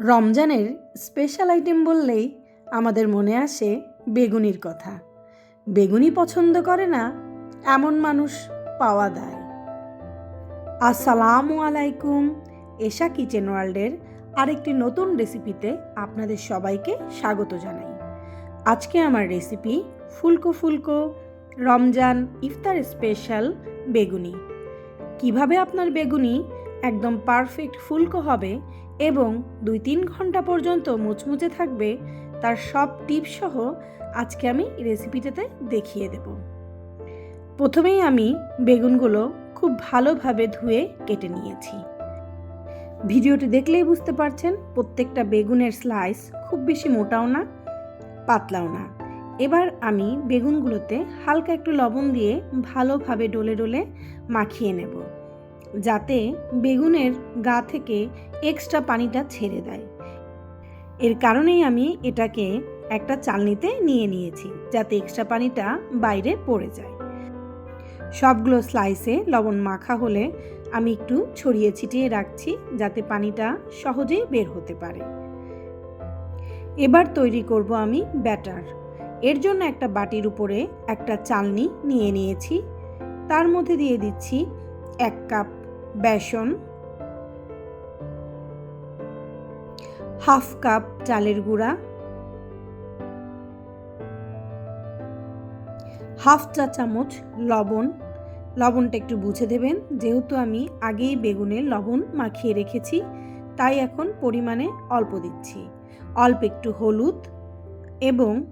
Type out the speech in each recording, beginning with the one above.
রমজানের special item বললেই আমাদের মনে আসে বেগুনির কথা। বেগুনি পছন্দ করে না, এমন মানুষ পাওয়া দায় আসসালামু আলাইকুম, এশা কিচেন ওয়ার্ল্ডের আরেকটি নতুন রেসিপিতে আপনাদের সবাইকে স্বাগত জানাই। আজকে আমার রেসিপি ফুলকো ফুলকো রমজান ইফতার স্পেশাল বেগুনি। কীভাবে আপনার বেগুনি একদম পারফেক্ট ফুলকো হবে এবং দুই তিন ঘণ্টা পর্যন্ত মুচমুচে থাকবে, তার সব টিপস সহ আজকে আমি রেসিপিটাতে দেখিয়ে দেব। প্রথমেই আমি বেগুনগুলো খুব ভালোভাবে ধুয়ে কেটে নিয়েছি। ভিডিওটি দেখলেই বুঝতে পারছেন, প্রত্যেকটা বেগুনের স্লাইস খুব বেশি মোটাও না, পাতলাও না। এবার আমি বেগুনগুলোতে হালকা একটু লবণ দিয়ে ভালোভাবে ডলে ডলে মাখিয়ে নেব। যাতে বেগুনের গা থেকে এক্সট্রা পানিটা ছেড়ে দেয়। এর কারণেই আমি এটাকে একটা চালনিতে নিয়ে নিয়েছি, যাতে এক্সট্রা পানিটা বাইরে পড়ে যায়। সবগুলো স্লাইসে লবণ মাখা হলে আমি একটু ছড়িয়ে ছিটিয়ে রাখছি, যাতে পানিটা সহজেই বের হতে পারে। এবার তৈরি করব আমি ব্যাটার। এর জন্য একটা বাটির উপরে একটা চালনি নিয়ে নিয়েছি। তার মধ্যে দিয়ে দিচ্ছি এক কাপ বেসন, হাফ কাপ চালের গুঁড়া, হাফ চা চামচ লবণ। লবণটা একটু বুঝে দেবেন, যেহেতু আমি আগেই বেগুনে লবণ মাখিয়ে রেখেছি, তাই এখন পরিমাণে অল্প দিচ্ছি। অল্প একটু হলুদ এবং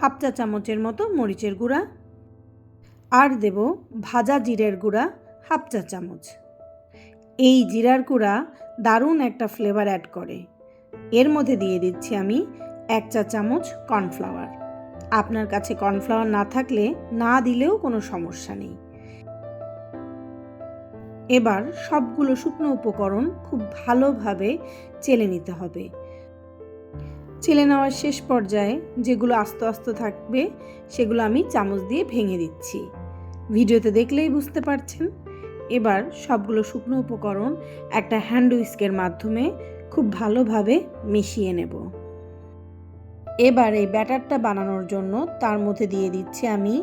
হাফ চা চামচের মতো মরিচের গুঁড়া। আর দেব ভাজা জিরের গুঁড়া হাফ চা চামচ। এই জিরার গুঁড়া দারুণ একটা ফ্লেভার অ্যাড করে। এর মধ্যে দিয়ে দিচ্ছি আমি এক চা চামচ কর্নফ্লাওয়ার আপনার কাছে কর্নফ্লাওয়ার না থাকলে না দিলেও কোনো সমস্যা নেই। এবার সবগুলো শুকনো উপকরণ খুব ভালোভাবে চেলে নিতে হবে। চেলে নেওয়ার শেষ পর্যায়ে যেগুলো আস্তে আস্তে থাকবে সেগুলো আমি চামচ দিয়ে ভেঙে দিচ্ছি। ভিডিওতে দেখলেই বুঝতে পারছেন। এবার সবগুলো শুকনো উপকরণ একটা হ্যান্ড উইস্কের মাধ্যমে খুব ভালোভাবে মিশিয়ে নেব। এবার এই ব্যাটারটা বানানোর জন্য তার মধ্যে দিয়ে দিচ্ছি আমি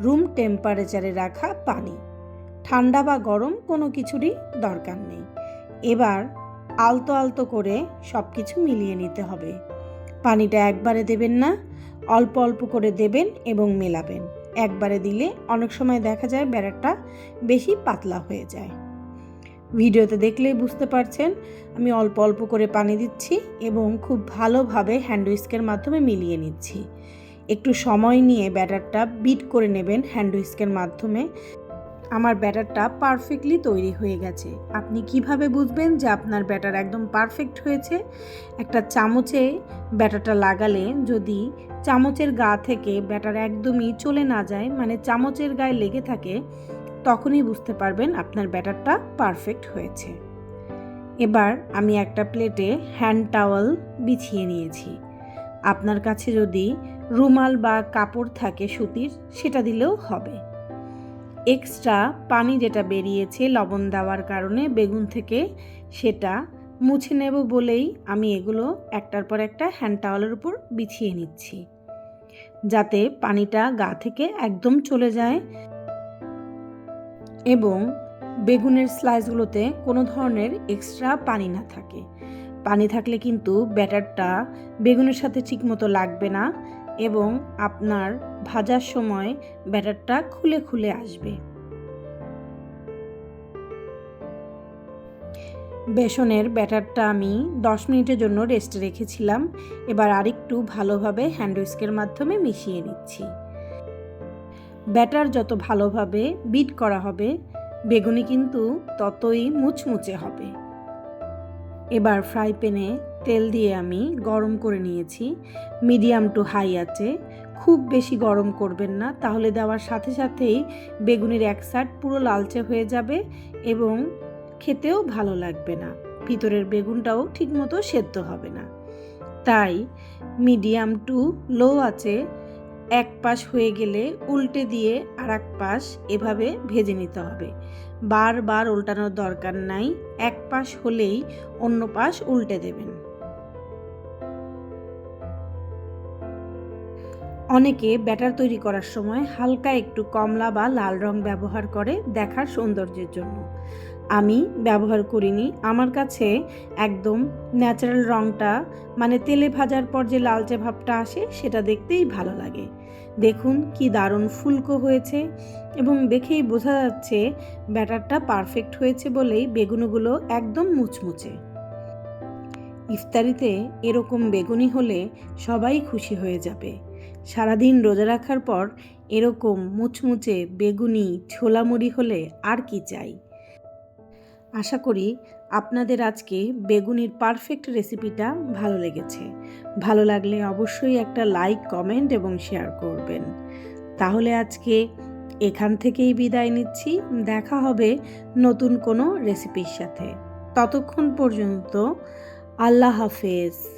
রুম টেম্পারেচারে রাখা পানি। ঠান্ডা বা গরম কোনো কিছুরই দরকার নেই। এবার আলতো আলতো করে সব কিছু মিলিয়ে নিতে হবে। পানিটা একবারে দেবেন না, অল্প অল্প করে দেবেন এবং মেলাবেন। একবারে দিলে অনেক সময় দেখা যায় ব্যাটারটা বেশি পাতলা হয়ে যায়। ভিডিওতে দেখলেই বুঝতে পারছেন, আমি অল্প অল্প করে পানি দিচ্ছি এবং খুব ভালোভাবে হ্যান্ড উইস্কের মাধ্যমে মিলিয়ে নিচ্ছি। একটু সময় নিয়ে ব্যাটারটা বিট করে নেবেন হ্যান্ড উইস্কের মাধ্যমে। আমার ব্যাটারটা পারফেক্টলি তৈরি হয়ে গেছে। আপনি কীভাবে বুঝবেন যে আপনার ব্যাটার একদম পারফেক্ট হয়েছে? একটা চামচে ব্যাটারটা লাগালে যদি চামচের গা থেকে ব্যাটার একদমই চলে না যায় মানে চামচের গায়ে লেগে থাকে, তখনই বুঝতে পারবেন আপনার ব্যাটারটা পারফেক্ট হয়েছে। এবার আমি একটা প্লেটে হ্যান্ড টাওয়াল বিছিয়ে নিয়েছি। আপনার কাছে যদি রুমাল বা কাপড় থাকে সুতির, সেটা দিলেও হবে। এক্সট্রা পানি যেটা বেরিয়েছে, লবণ দেওয়ার কারণে বেগুন থেকে সেটা মুছে নেব বলেই আমি এগুলো একটার পর একটা হ্যান্ড টাওয়ালের উপর বিছিয়ে নিচ্ছি। যাতে পানিটা গা থেকে একদম চলে যায় এবং বেগুনের স্লাইসগুলোতে কোনো ধরনের এক্সট্রা পানি না থাকে। পানি থাকলে কিন্তু ব্যাটারটা বেগুনের সাথে ঠিকমতো লাগবে না। এবং আপনার ভাজার সময় ব্যাটারটা খুলে খুলে আসবে। বেসনের ব্যাটারটা আমি দশ মিনিটের জন্য রেস্টে রেখেছিলাম। এবার আরেকটু ভালোভাবে হ্যান্ড উইস্কের মাধ্যমে মিশিয়ে নিচ্ছি। ব্যাটার যত ভালোভাবে বিট করা হবে, বেগুনি কিন্তু ততই মুচমুচে হবে। এবার ফ্রাই প্যানে তেল দিয়ে আমি গরম করে নিয়েছি। মিডিয়াম টু হাই আছে। খুব বেশি গরম করবেন না, তাহলে দেওয়ার সাথে সাথেই বেগুনের এক সাইড পুরো লালচে হয়ে যাবে এবং খেতেও ভালো লাগবে না। ভিতরের বেগুনটাও ঠিকমতো সেদ্ধ হবে না। তাই মিডিয়াম টু লো আছে এক পাশ হয়ে গেলে উল্টে দিয়ে আর এক পাশ এভাবে ভেজে নিতে হবে। বারবার উল্টানোর দরকার নাই, এক পাশ হলেই অন্য পাশ উল্টে দেবেন। অনেকে ব্যাটার তৈরি করার সময় হালকা একটু কমলা বা লাল রং ব্যবহার করে দেখার সৌন্দর্যের জন্য। আমি ব্যবহার করিনি। আমার কাছে একদম ন্যাচারাল রংটা মানে তেলে ভাজার পর যে লালচে ভাবটা আসে, সেটা দেখতেই ভালো লাগে। দেখুন কি দারুণ ফুলকো হয়েছে এবং দেখেই বোঝা যাচ্ছে ব্যাটারটা পারফেক্ট হয়েছে বলেই বেগুনগুলো একদম মুচমুচে। ইফতারিতে এরকম বেগুনি হলে সবাই খুশি হয়ে যাবে। সারাদিন রোজা রাখার পর এরকম মুচমুচে বেগুনি, ছোলামুড়ি হলে আর কি চাই? আশা করি আপনাদের আজকে বেগুনির পারফেক্ট রেসিপিটা ভালো লেগেছে। ভালো লাগলে অবশ্যই একটা লাইক কমেন্ট এবং শেয়ার করবেন। তাহলে আজকে এখান থেকেই বিদায় নিচ্ছি। দেখা হবে নতুন কোনো রেসিপির সাথে। ততক্ষণ পর্যন্ত আল্লাহ হাফেজ।